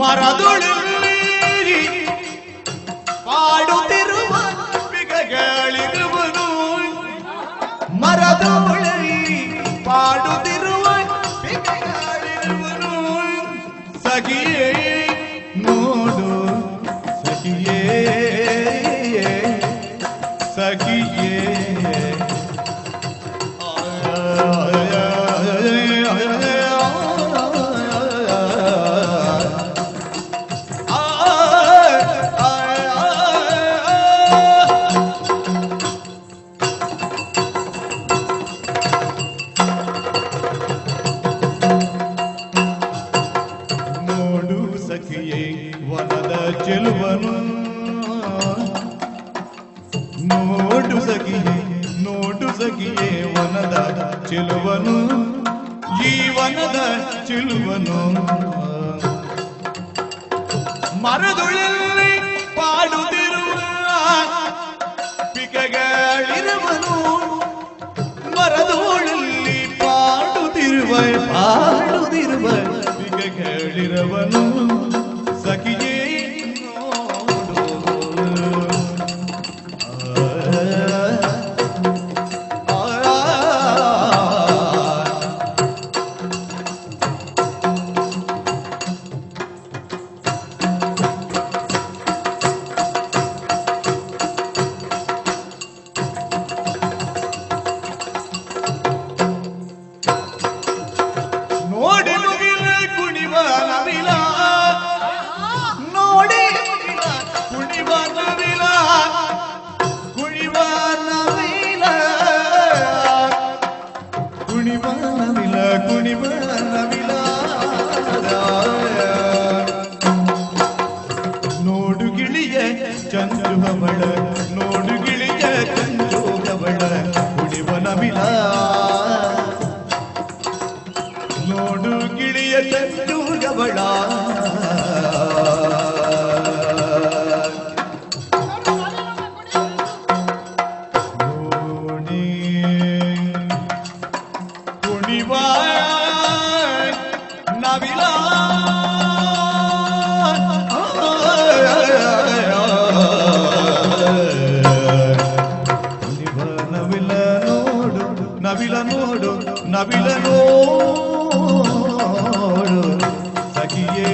മറതൊളി പാടു തിരുവരുവനു മറതൊളി പാടു തിരുവരുവനു സഖിയേ നോടു സഖിയേ ಚೆಲುವನು. ನೋಡು ಸಗಿಯೇ ನೋಡು ಸಗಿಯೇ ವನದ ಚೆಲುವನು. ಜೀವನದ ವನದ ಚೆಲುವನು. ಮರದುಳಲ್ಲಿ ಪಾಡುತ್ತಿರುವ ಪಿಕಗಳಿರುವನು. ಮರದೋಳಲ್ಲಿ ಪಾಡುತ್ತಿರುವ ಪಾಡುತ್ತಿರುವ ಪಿಕಗಳಿರುವನು. ಸಖಿಯೇ ಕುಣಿವ ನವಿಲ ನೋಡು ಗಿಳಿಯ ಚಂದು ಹವಳ ನೋಡು ಗಿಳಿಯ ಚಂದು ಹವಳ ಕುಣಿವ ನವಿಲ ನೋಡು నవిల నోడు నవిల నోడు సఖియే